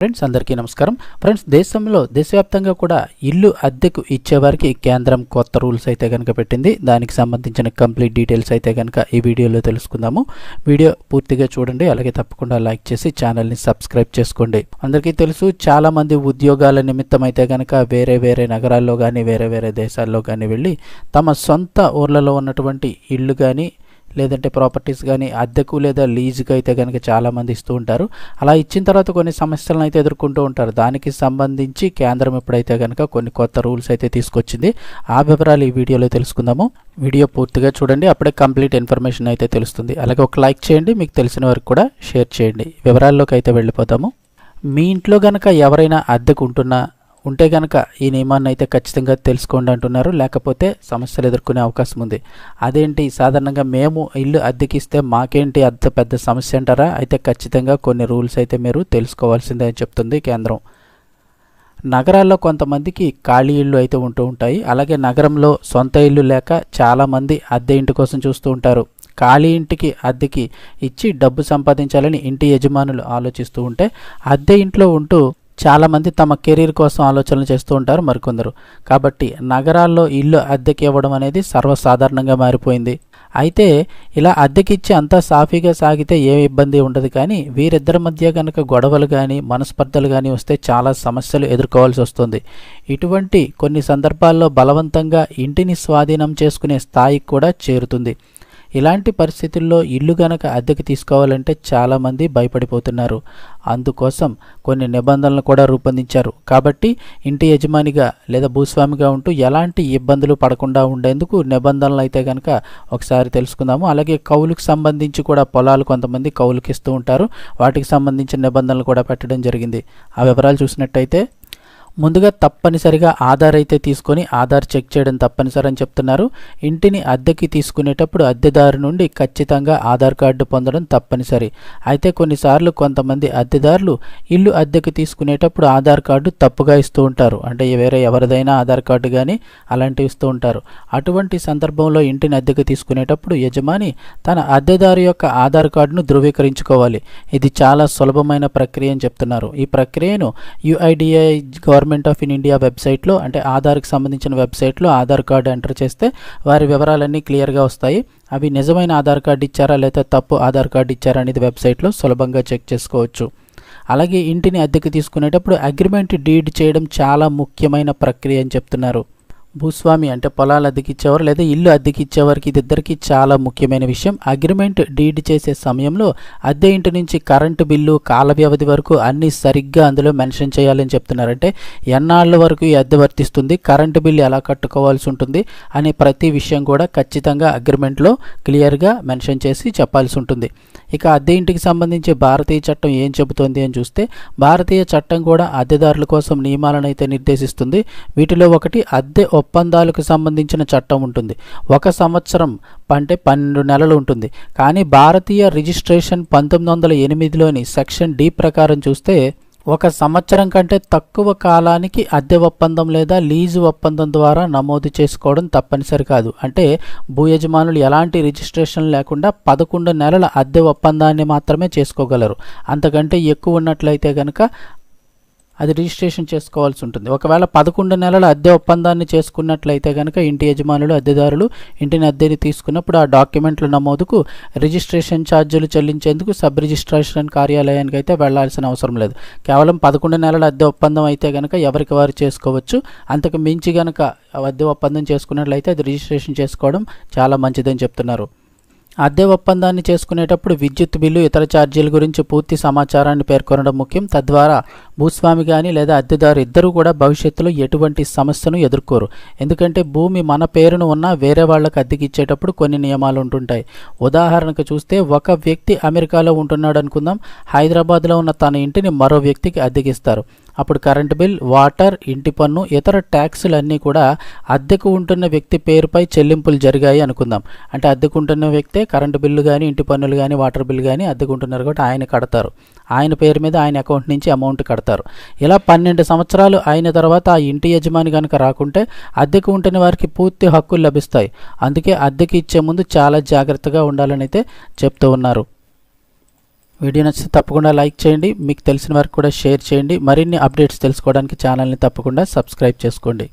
Friends అందరికీ నమస్కారం. Friends దేశంలో దేశవ్యాప్తంగా కూడా ఇల్లు అద్దెకు ఇచ్చేవారికి కేంద్రం కొత్త రూల్స్ అయితే కనుక పెట్టింది. దానికి సంబంధించిన కంప్లీట్ డీటెయిల్స్ అయితే కనుక ఈ వీడియోలో తెలుసుకుందాము. వీడియో పూర్తిగా చూడండి అలాగే తప్పకుండా లైక్ చేసి ఛానల్ని సబ్స్క్రైబ్ చేసుకోండి. అందరికీ తెలుసు చాలామంది ఉద్యోగాల నిమిత్తం అయితే కనుక వేరే వేరే నగరాల్లో కానీ వేరే వేరే దేశాల్లో కానీ వెళ్ళి తమ సొంత ఊర్లలో ఉన్నటువంటి ఇల్లు కానీ లేదంటే ప్రాపర్టీస్ కానీ అద్దెకు లేదా లీజుకి అయితే కనుక చాలామంది ఇస్తూ ఉంటారు. అలా ఇచ్చిన తర్వాత కొన్ని సమస్యలను అయితే ఎదుర్కొంటూ ఉంటారు. దానికి సంబంధించి కేంద్రం ఎప్పుడైతే కనుక కొన్ని కొత్త రూల్స్ అయితే తీసుకొచ్చింది. ఆ వివరాలు ఈ వీడియోలో తెలుసుకుందాము. వీడియో పూర్తిగా చూడండి. అప్పుడే కంప్లీట్ ఇన్ఫర్మేషన్ అయితే తెలుస్తుంది. అలాగే ఒక లైక్ చేయండి. మీకు తెలిసిన వరకు కూడా షేర్ చేయండి. వివరాల్లోకి అయితే వెళ్ళిపోతాము మీ ఇంట్లో కనుక ఎవరైనా అద్దెకు ఉంటున్నా ఉంటే కనుక ఈ నియమాన్ని అయితే ఖచ్చితంగా తెలుసుకోండి అంటున్నారు. లేకపోతే సమస్యలు ఎదుర్కొనే అవకాశం ఉంది. అదేంటి? సాధారణంగా మేము ఇల్లు అద్దెకిస్తే మాకేంటి అంత పెద్ద సమస్య అంటారా? అయితే ఖచ్చితంగా కొన్ని రూల్స్ అయితే మీరు తెలుసుకోవాల్సిందే అని చెప్తుంది కేంద్రం. నగరాల్లో కొంతమందికి ఖాళీ ఇళ్ళు అయితే ఉంటూ ఉంటాయి. అలాగే నగరంలో సొంత ఇల్లు లేక చాలామంది అద్దె ఇంటి కోసం చూస్తూ ఉంటారు. ఖాళీ ఇంటికి అద్దెకి ఇచ్చి డబ్బు సంపాదించాలని ఇంటి యజమానులు ఆలోచిస్తూ ఉంటే అద్దె ఇంట్లో ఉంటూ చాలామంది తమ కెరీర్ కోసం ఆలోచనలు చేస్తూ ఉంటారు మరికొందరు. కాబట్టి నగరాల్లో ఇల్లు అద్దెకి ఇవ్వడం అనేది సర్వసాధారణంగా మారిపోయింది. అయితే ఇలా అద్దెకిచ్చి అంతా సాఫీగా సాగితే ఏ ఇబ్బంది ఉండదు కానీ వీరిద్దరి మధ్య కనుక గొడవలు కానీ మనస్పర్ధలు కానీ వస్తే చాలా సమస్యలు ఎదుర్కోవాల్సి వస్తుంది. ఇటువంటి కొన్ని సందర్భాల్లో బలవంతంగా ఇంటిని స్వాధీనం చేసుకునే స్థాయికి కూడా చేరుతుంది. ఇలాంటి పరిస్థితుల్లో ఇల్లు గనక అద్దెకి తీసుకోవాలంటే చాలామంది భయపడిపోతున్నారు. అందుకోసం కొన్ని నిబంధనలు కూడా రూపొందించారు. కాబట్టి ఇంటి యజమానిగా లేదా భూస్వామిగా ఉంటూ ఎలాంటి ఇబ్బందులు పడకుండా ఉండేందుకు నిబంధనలు అయితే కనుక ఒకసారి తెలుసుకుందాము. అలాగే కౌలుకి సంబంధించి కూడా పొలాలు కొంతమంది కౌలుకి ఇస్తూ ఉంటారు. వాటికి సంబంధించిన నిబంధనలు కూడా పెట్టడం జరిగింది. ఆ వివరాలు చూసినట్టయితే ముందుగా తప్పనిసరిగా ఆధార్ అయితే తీసుకొని ఆధార్ చెక్ చేయడం తప్పనిసరి అని చెప్తున్నారు. ఇంటిని అద్దెకి తీసుకునేటప్పుడు అద్దెదారు నుండి ఖచ్చితంగా ఆధార్ కార్డు పొందడం తప్పనిసరి. అయితే కొన్నిసార్లు కొంతమంది అద్దెదారులు ఇల్లు అద్దెకి తీసుకునేటప్పుడు ఆధార్ కార్డు తప్పుగా ఇస్తూ ఉంటారు. అంటే వేరే ఎవరిదైనా ఆధార్ కార్డు కానీ అలాంటివి ఇస్తూ ఉంటారు. అటువంటి సందర్భంలో ఇంటిని అద్దెకి తీసుకునేటప్పుడు యజమాని తన అద్దెదారు యొక్క ఆధార్ కార్డును ధృవీకరించుకోవాలి. ఇది చాలా సులభమైన ప్రక్రియ అని చెప్తున్నారు. ఈ ప్రక్రియను UIDAI government government of in India వెబ్సైట్లో అంటే ఆధార్కి సంబంధించిన వెబ్సైట్లో ఆధార్ కార్డు ఎంటర్ చేస్తే వారి వివరాలన్నీ క్లియర్గా వస్తాయి. అవి నిజమైన ఆధార్ కార్డు ఇచ్చారా లేదా తప్పు ఆధార్ కార్డు ఇచ్చారా అనేది వెబ్సైట్లో సులభంగా చెక్ చేసుకోవచ్చు. అలాగే ఇంటిని అద్దెకు తీసుకునేటప్పుడు అగ్రిమెంట్ డీడ్ చేయడం చాలా ముఖ్యమైన ప్రక్రియ అని చెప్తున్నారు. భూస్వామి అంటే పొలాలు అద్దెకిచ్చేవారు లేదా ఇల్లు అద్దెకిచ్చేవారికి ఇది ఇద్దరికి చాలా ముఖ్యమైన విషయం. అగ్రిమెంట్ డీడ్ చేసే సమయంలో అద్దె ఇంటి నుంచి కరెంటు బిల్లు కాల వ్యవధి వరకు అన్ని సరిగ్గా అందులో మెన్షన్ చేయాలని చెప్తున్నారంటే ఎన్నాళ్ళ వరకు ఈ అద్దె వర్తిస్తుంది కరెంటు బిల్లు ఎలా కట్టుకోవాల్సి ఉంటుంది అనే ప్రతి విషయం కూడా ఖచ్చితంగా అగ్రిమెంట్లో క్లియర్గా మెన్షన్ చేసి చెప్పాల్సి ఉంటుంది. ఇక అద్దె ఇంటికి సంబంధించి భారతీయ చట్టం ఏం చెబుతోంది అని చూస్తే భారతీయ చట్టం కూడా అద్దెదారుల కోసం నియమాలను అయితే నిర్దేశిస్తుంది. వీటిలో ఒకటి అద్దె ఒప్పందాలకు సంబంధించిన చట్టం ఉంటుంది. ఒక సంవత్సరం అంటే పన్నెండు నెలలు ఉంటుంది. కానీ భారతీయ రిజిస్ట్రేషన్ పంతొమ్మిది వందల ఎనిమిదిలోని సెక్షన్ డి ప్రకారం చూస్తే ఒక సంవత్సరం కంటే తక్కువ కాలానికి అద్దె ఒప్పందం లేదా లీజు ఒప్పందం ద్వారా నమోదు చేసుకోవడం తప్పనిసరి కాదు. అంటే భూ యజమానులు ఎలాంటి రిజిస్ట్రేషన్ లేకుండా పదకొండు నెలల అద్దె ఒప్పందాన్ని మాత్రమే చేసుకోగలరు. అంతకంటే ఎక్కువ ఉన్నట్లయితే కనుక అది రిజిస్ట్రేషన్ చేసుకోవాల్సి ఉంటుంది. ఒకవేళ పదకొండు నెలల అద్దె ఒప్పందాన్ని చేసుకున్నట్లయితే కనుక ఇంటి యజమానులు అద్దెదారులు ఇంటిని అద్దెని తీసుకున్నప్పుడు ఆ డాక్యుమెంట్ల నమోదుకు రిజిస్ట్రేషన్ ఛార్జీలు చెల్లించేందుకు సబ్ రిజిస్ట్రేషన్ కార్యాలయానికి అయితే వెళ్ళాల్సిన అవసరం లేదు. కేవలం పదకొండు నెలల అద్దె ఒప్పందం అయితే కనుక ఎవరికి వారు చేసుకోవచ్చు. అంతకు మించి కనుక అద్దె ఒప్పందం చేసుకున్నట్లయితే అది రిజిస్ట్రేషన్ చేసుకోవడం చాలా మంచిదని చెప్తున్నారు. అద్దె ఒప్పందాన్ని చేసుకునేటప్పుడు విద్యుత్ బిల్లు ఇతర ఛార్జీల గురించి పూర్తి సమాచారాన్ని పేర్కొనడం ముఖ్యం. తద్వారా భూస్వామి కానీ లేదా అద్దెదారు ఇద్దరు కూడా భవిష్యత్తులో ఎటువంటి సమస్యను ఎదుర్కోరు. ఎందుకంటే భూమి మన పేరును ఉన్న వేరే వాళ్ళకు అద్దెకి ఇచ్చేటప్పుడు కొన్ని నియమాలు ఉంటుంటాయి. ఉదాహరణకు చూస్తే ఒక వ్యక్తి అమెరికాలో ఉంటున్నాడు అనుకుందాం. హైదరాబాద్లో ఉన్న తన ఇంటిని మరో వ్యక్తికి అద్దెకిస్తారు. అప్పుడు కరెంట్ బిల్ వాటర్ ఇంటి పన్ను ఇతర ట్యాక్సులన్నీ కూడా అద్దెకు ఉంటున్న వ్యక్తి పేరుపై చెల్లింపులు జరిగాయి అనుకుందాం. అంటే అద్దెకు ఉంటున్న వ్యక్తే కరెంటు బిల్లు కానీ ఇంటి పన్నులు కానీ వాటర్ బిల్లు కానీ అద్దెకుంటున్నారు కాబట్టి ఆయన కడతారు. ఆయన పేరు మీద ఆయన అకౌంట్ నుంచి అమౌంట్ కడతారు. ఇలా పన్నెండు సంవత్సరాలు అయిన తర్వాత ఆ ఇంటి యజమాని కనుక రాకుంటే అద్దెకు ఉంటున్న వారికి పూర్తి హక్కులు లభిస్తాయి. అందుకే అద్దెకి ఇచ్చే ముందు చాలా జాగ్రత్తగా ఉండాలని అయితే చెప్తూ ఉన్నారు. వీడియో నచ్చితే తప్పకుండా లైక్ చేయండి. మీకు తెలిసిన వారికి కూడా షేర్ చేయండి. మరిన్ని అప్డేట్స్ తెలుసుకోవడానికి ఛానల్ని తప్పకుండా సబ్స్క్రైబ్ చేసుకోండి.